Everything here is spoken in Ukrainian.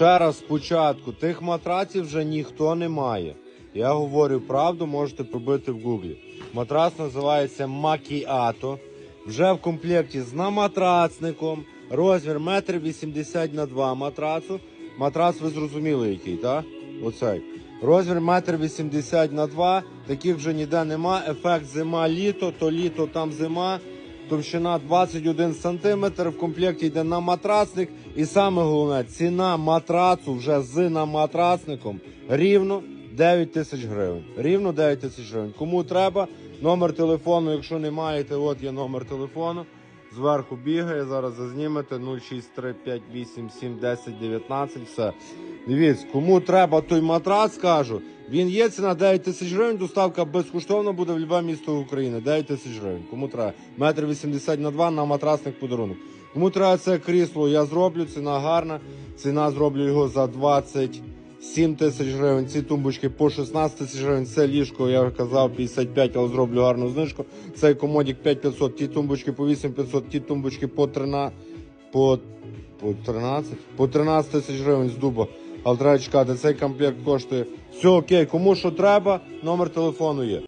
Ще раз спочатку, тих матраців вже ніхто не має. Я говорю правду, можете пробити в гуглі. Матрац називається Макіато. Вже в комплекті з наматрацником. Розмір 1,80 м на 2 матрацу. Матрац ви зрозуміли який, так? Оцей. Розмір 1,80 м на 2. Таких вже ніде нема. Ефект зима-літо, то літо, там зима. Товщина 21 см, в комплекті йде на матрацник. І саме головне, ціна матрацу вже з наматрацником рівно 9 тисяч гривень. Рівно 9 тисяч гривень. Кому треба, номер телефону, якщо не маєте, от є номер телефону. Зверху бігає, зараз зазнімете 06358710919. Все. Дивіться, кому треба той матрац, кажу. Він є ціна 9 тисяч гривень, доставка безкоштовно буде в будь-яке місто України. 9 тисяч гривень. Кому треба? Метр 80 на 2 на матрасник подарунок. Кому треба це крісло, я зроблю, ціна гарна. Ціна зроблю його за 27 тисяч гривень. Ці тумбочки по 16 тисяч гривень. Це ліжко, я казав, 55, але зроблю гарну знижку. Цей комодік 5500, ті тумбочки по 8500, ті тумбочки по 13, по, по 13, по 13 тисяч гривень з дуба. Але треба чекати, цей комплект коштує. Все окей, кому що треба, номер телефону є.